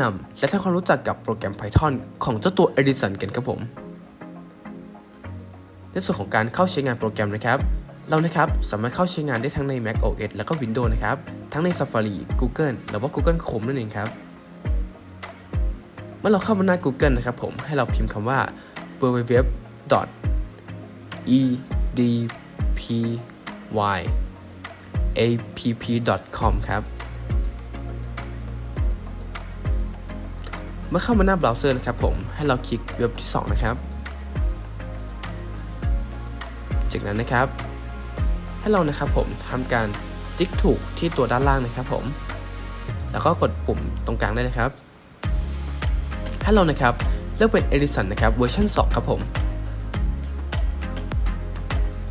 นำและทำความรู้จักกับโปรแกรม Python ของเจ้าตัว Edison กันครับผม ในส่วนของการเข้าใช้งานโปรแกรมนะครับ เรานะครับสามารถเข้าใช้งานได้ทั้งใน Mac OS แล้วก็ Windows นะครับ ทั้งใน Safari Google หรือว่า Google Chrome นั่นเองครับ เมื่อเราเข้ามาหน้า Google นะครับผม ให้เราพิมพ์คำว่า www edpyapp.com ครับ เมื่อเข้ามาหน้าเบราว์เซอร์นะครับผมให้เราคลิกเว็บที่ 2 นะครับ จากนั้นนะครับ ให้เรานะครับผมทำการติ๊กถูกที่ตัวด้านล่างนะครับผม แล้วก็กดปุ่มตรงกลางได้เลยครับ ให้เรานะครับเลือกเป็น Edison นะครับเวอร์ชัน2ครับผม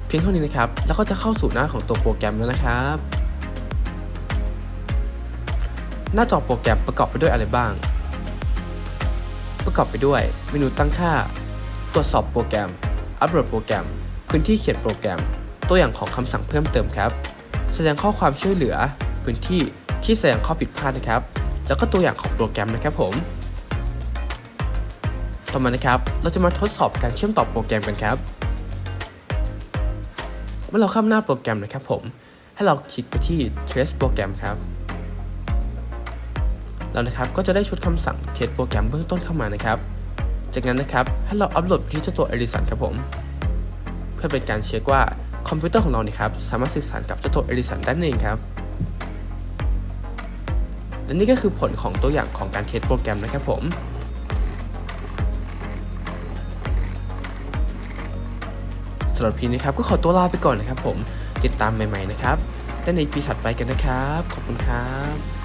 เพียงเท่านี้นะครับ แล้วก็จะเข้าสู่หน้าของตัวโปรแกรมแล้วนะครับ หน้าจอโปรแกรมประกอบไปด้วยอะไรบ้าง ประกอบไปด้วยเมนูตั้งค่า ตรวจสอบโปรแกรม อัปโหลดโปรแกรม พื้นที่เขียนโปรแกรม ตัวอย่างของคำสั่งเพิ่มเติมครับ แสดงข้อความช่วยเหลือ พื้นที่ที่แสดงข้อผิดพลาดนะครับ แล้วก็ตัวอย่างของโปรแกรมนะครับผม ต่อมานะครับ เราจะมาทดสอบการเชื่อมต่อโปรแกรมกันครับ เมื่อเราเข้าหน้าโปรแกรมนะครับผม ให้เราคลิกไปที่ trace โปรแกรมครับ แล้วนะครับก็จะได้ชุดคำสั่งเทสโปรแกรมเบื้องต้นเข้ามานะครับ จากนั้นนะครับให้เราอัปโหลดไปที่เจ้าตัว Edison ครับผม เพื่อเป็นการเช็คว่าคอมพิวเตอร์ของเราเนี่ยครับสามารถสื่อสารกับเจ้าตัว Edison ได้นั่นเองครับและนี่ก็คือผลของตัวอย่างของการเทสโปรแกรมนะครับผมสำหรับพีนี้ครับก็ขอตัวลาไปก่อนนะครับผมติดตามใหม่ๆนะครับได้ในปีถัดไปกันนะครับ ขอบคุณครับ